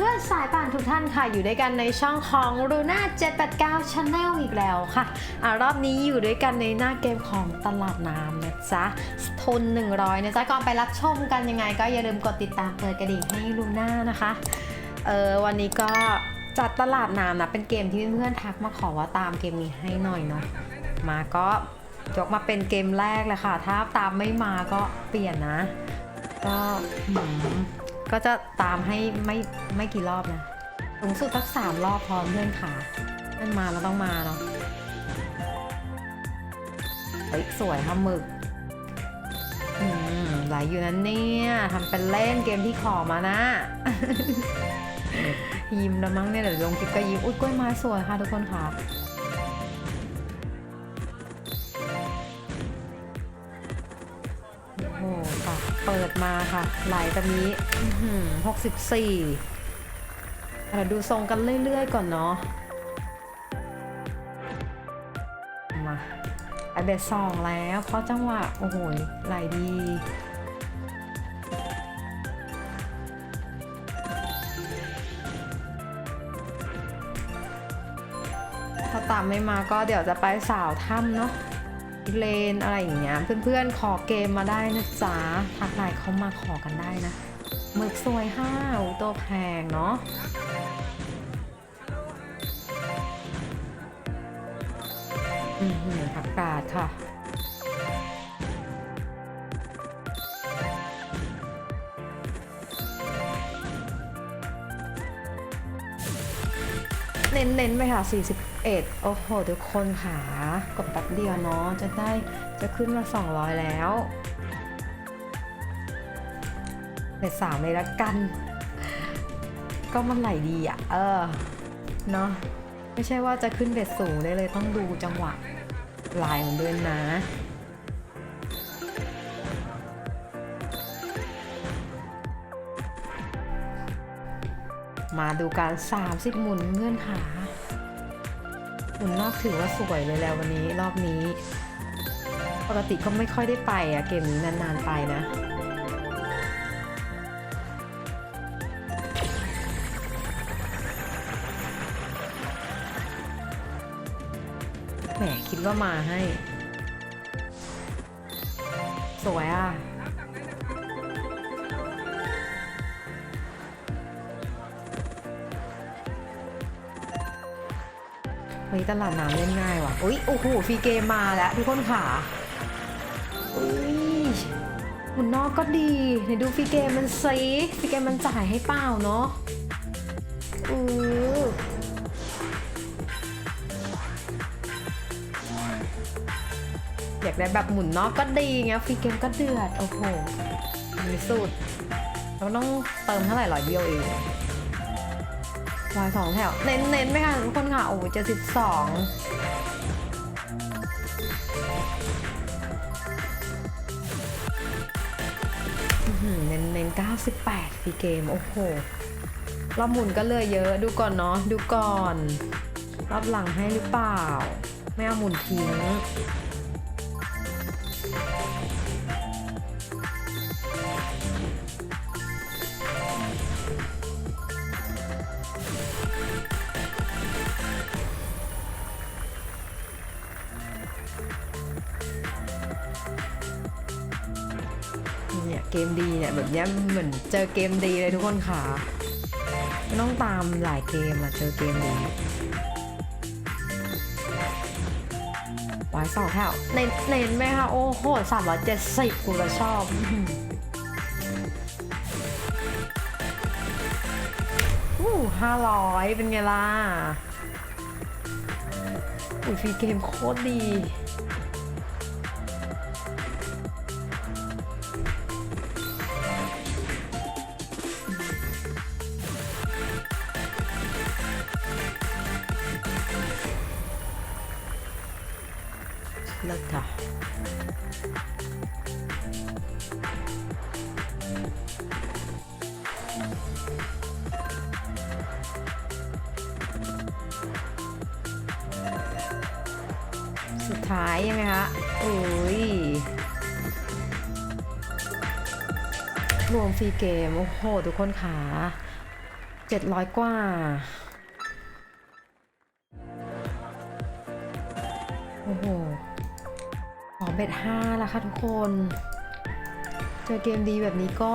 พื่อนๆสายป่านทุกท่านค่ะ อยู่ด้วยกันในช่องของรูน่า789 Channel อีกแล้วค่ะอารอบนี้อยู่ด้วยกันในหน้าเกมของตลาดน้ำนะจ๊ะทุน 100นะจ๊ะก่อนไปรับชมกันยังไง ก็อย่าลืมกดติดตามเปิดกระดิ่งให้รูน่านะคะเออวันนี้ก็จัดตลาดน้ำนะเป็นเกมที่เพื่อนๆทักมาขอว่าตามเกมนี้ให้หน่อยเนาะมาก็ยกมาเป็นเกมแรกเลยค่ะ ถ้าตามไม่มาก็เปลี่ยนนะ ก็ ก็จะตามให้ไม่ไม่กี่รอบนะสูงสุดสักสามรอบพร้อมเพื่อนขาเพื่อนมาแล้วต้องมาเนาะเฮ้ยสวยค่ะหมึกอืมไหลอยู่นั้นเนี่ยทำเป็นเล่นเกมที่ขอมานะ ยิ้มแล้วมั้งเนี่ยเดี๋ยวลงคลิปก็ยิ้มอุ้ยกล้วยไม้สวยค่ะทุกคนค่ะ เปิดมาค่ะ ไหลแบบนี้หกสิบสี่เดี๋ยวดูทรงกันเรื่อยๆก่อนเนาะ มาไอเบสสองแล้วเพราะจังหวะ โอ้โห ไหลดีถ้าตามไม่มาก็เดี๋ยวจะไปสาวถ้ำเนาะ เลนอะไรอย่างเงี้ยเพื่อนๆขอเกมมาได้นะจ๊ะทักไลน์เขามาขอกันได้นะหมึกสวยห้าวตัวแพงเนาะอืมผักกาดค่ะ เน้นๆไปค่ะ 41 โอ้โห ทุกคนค่ะกดแป๊บเดียวเนาะจะได้จะขึ้นมา 200 แล้วเบ็ดสามเลยละกัน ก็มันไหลดีอะ เออ เนาะไม่ใช่ว่าจะขึ้นเบ็ดสูงได้เลยต้องดูจังหวะลายมันด้วยนะ มาดูการ 30 หมุนเงื่อนขาหมุนนอกถือว่าสวยเลยแล้ววันนี้รอบนี้ ปกติก็ไม่ค่อยได้ไปอะเกมนี้นานๆไปนะแหมคิดว่ามาให้ สวยอะ เฮ้ยตลาดน้ำเล่นง่ายว่ะอุ้ยโอ้โหฟรีเกมมาแล้วทุกคนค่ะอุ้ยหมุนนอกก็ดีไหนดูฟรีเกมมันซีฟรีเกมมันจ่ายให้เปล่าเนาะอืออยากได้แบบหมุนนอกก็ดีไงฟรีเกมก็เดือด โอ้โหมีสุดเราต้องเติมเท่าไหร่ร้อยเดียวเอง วายสองแถว เน้นเน้นไหมคะทุกคนค่ะ โอ้เจ็ดสิบสองเน้นเน้นเก้าสิบแปดฟีเกม โอ้โห รอบหมุนก็เลยเยอะดูก่อนเนาะ ดูก่อน รอบหลังให้หรือเปล่า ไม่เอาหมุนทิ้ง เนี่ยเกมดีเนี่ยแบบเนี้ยเหมือนเจอเกมดีเลยทุกคนค่ะไม่ต้องตามหลายเกมอะเจอเกมดีวายสองแถวเน้นเน้นไหมคะโอ้โหสามร้อยเจ็ดสิบกูละชอบอื้อหืออู้ห้าร้อยเป็นไงล่ะอุ้ยฟรีเกมโคตรดี สุดท้ายยังไงคะอุ้ยรวมฟรีเกม โอ้โห ทุกคนขาเจ็ดร้อยกว่าโอ้โหขอเบ็ดห้าแล้วค่ะทุกคน เจอเกมดีแบบนี้ก็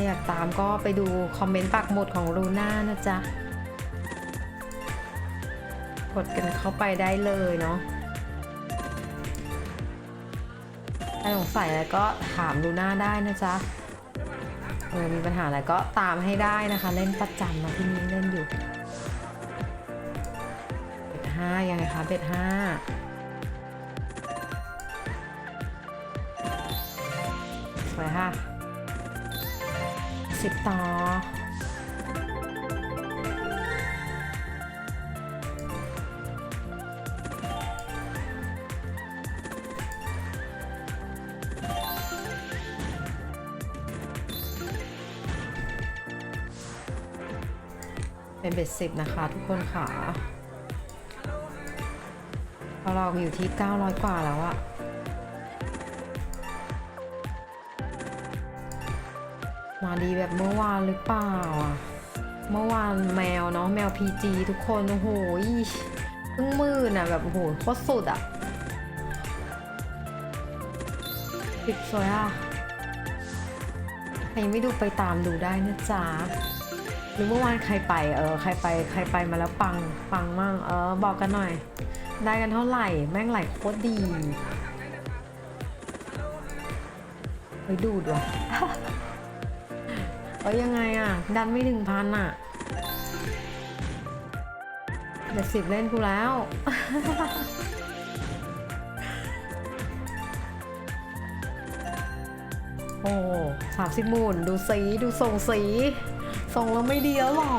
รอยากตามก็ไปดูคอมเมนต์ปักหมุดของลูน่านะจ๊ะ กดกันเข้าไปได้เลยเนาะถ้าสงสัยอะไรก็ถามลูน่าได้นะจ๊ะ เออ มีปัญหาอะไรก็ตามให้ได้นะคะ เล่นประจำนะที่นี้เล่นอยู่เบ็ดห้ายังไงคะเบ็ดห้าสวยค่ะ สิบต่อ เป็นเบ็ดสิบนะคะทุกคนค่ะเราะเราอยู่ที่ 900 กว่าแล้วอะ ดีแบบเมื่อวานหรือเปล่าอะเมื่อวานแมวเนาะแมว PG ทุกคนโอ้โหเพิ่งมืดอะแบบโอ้โหโคตรสุดอะปิดสวยอะใครยังไม่ดูไปตามดูได้นะจ๊ะหรือเมื่อวานใครไปเออใครไปใครไปมาแล้วปังปังมั่งเออบอกกันหน่อย ได้กันเท่าไหร่แม่งไหลโคตรดีไปดูดว่ะ เอ้ยยังไงอะ ดันไม่ถึงพันอะเดี๋ยวสิบเล่นกูแล้ว โอ้สามสิบหมุนดูสี ดูทรงสีส่งแล้วไม่ดีแล้วหรอ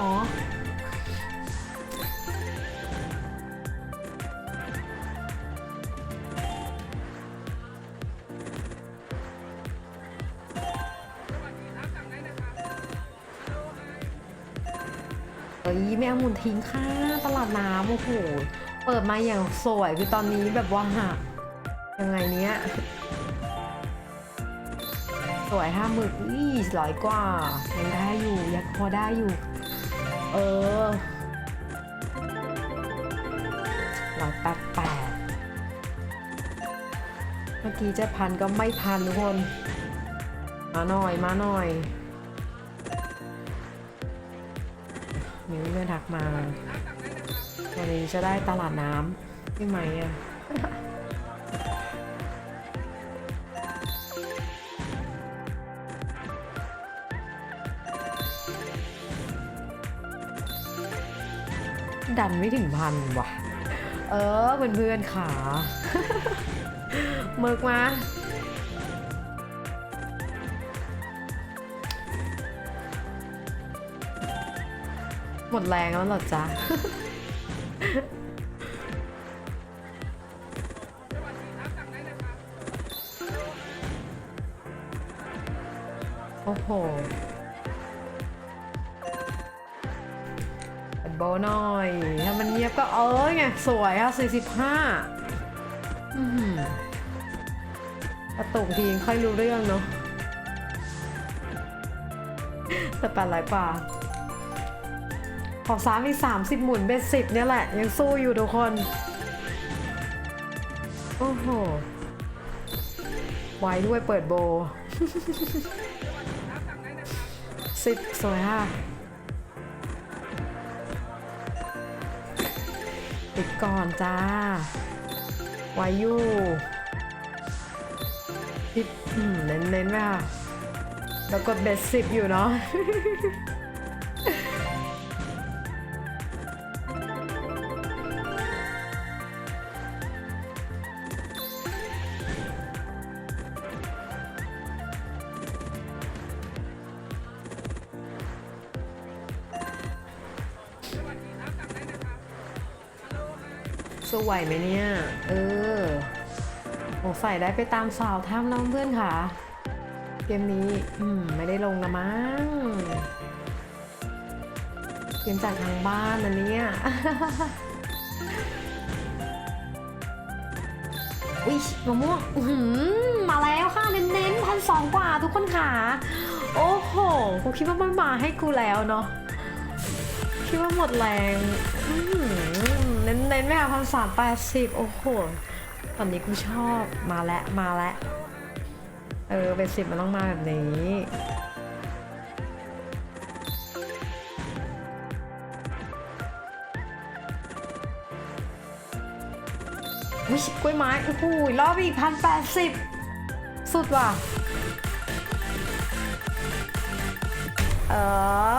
อ้ยไม่เอามุนทิ้งค่ะตลาดน้ำโอ้โหเปิดมาอย่างสวยคือตอนนี้แบบว่าหักยังไงเนี้ยสวยห้าหมื่นอุ้ยร้อยกว่ายังได้อยู่ยังพอได้อยู่ เออร้อยแปดแปดเมื่อกี้จะพันก็ไม่พันทุกคน มาหน่อยมาหน่อย มีเพื่อนทักมาวันนี้จะได้ตลาดน้ำใช่ไหมอะดันไม่ถึงพันว่ะ เออเพื่อนๆขาเมิกมา หมดแรงแล้วหรอจ๊ะ โอ้โหเปิดโบหน่อย ถ้ามันเงียบก็เออไง สวยอะ45อือหือกระตุกทีค่อยรู้เรื่องเนาะแต่แปดร้อยกว่า ขอสามอีกสามสิบหมุนเป็นสิบเนี่ยแหละ ยังสู้อยู่ทุกคน โอ้โห ไว้ด้วยเปิดโบสิบสวยค่ะปิดก่อนจ้า ไว้อยู่สิบอืมเน้นๆไหมค่ะแล้วกดเบ็ดสิบอยู่เนาะ สู้ไหวไหมเนี่ย เออสงสัยได้ไปตามสาวท่ามน้องเพื่อนค่ะ เกมนี้อืมไม่ได้ลงละมั้งเกมจากทางบ้านอันเนี้ยอุ้ยมะม่วงมาแล้วค่ะเน้นๆพันสองกว่าทุกคนค่ะ โอ้โหกูคิดว่ามันมาให้กูแล้วเนาะคิดว่าหมดแรงอื อหือเน้นไม่เอาพันสามแปดสิบโอ้โห ตอนนี้กูชอบมาแล้วมาแล้วเออเป็นสิบมันต้องมาแบบนี้วิชกล้วยไม้โอ้โหรอบอีกพันแปดสิบสุดว่ะ เอ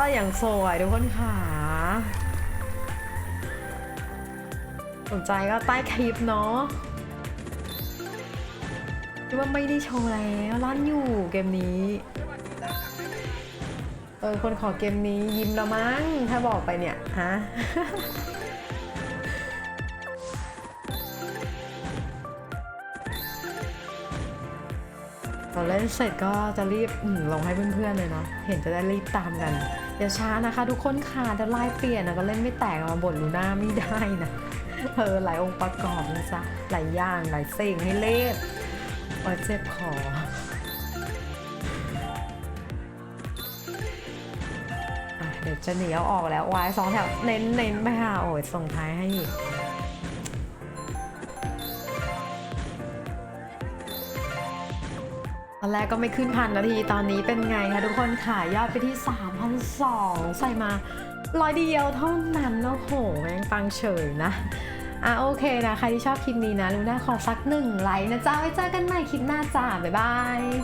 อ อย่างสวยทุกคนค่ะ สนใจก็ใต้คลิปเนาะคิดว่าไม่ได้โชว์แล้วร้านอยู่เกมนี้ เออ คนขอเกมนี้ยิ้มแล้วมั้ง ถ้าบอกไปเนี่ย ฮะพอเล่นเสร็จก็จะรีบอืมลงให้เพื่อนๆเลยเนาะเห็นจะได้รีบตามกันอย่าช้านะคะ ทุกคนค่ะจะไล่เปลี่ยนนะก็เล่นไม่แตกมาบ่นลูน่าไม่ได้นะ เออหลายองค์ประกอบนะจ๊ะหลายอย่างหลายสิ่งให้เล่นโอ้เจ็บคอเดี๋ยวจะหนีเอาออกแล้ววายสองแถวเน้นเน้นไปค่ะโอ้ยส่งท้ายให้อีกตอนแรกก็ไม่ขึ้นพันนาทีตอนนี้เป็นไงคะทุกคนขายยอดไปที่ 3,200 ใส่มาร้อยเดียวเท่านั้นโอ้โหแม่งปังเฉยนะ อะโอเคนะใครที่ชอบคลิปนี้นะลูน่าขอสักหนึ่งไลค์นะจ้าไว้เจอกันใหม่คลิปหน้าจ้าบ๊ายบาย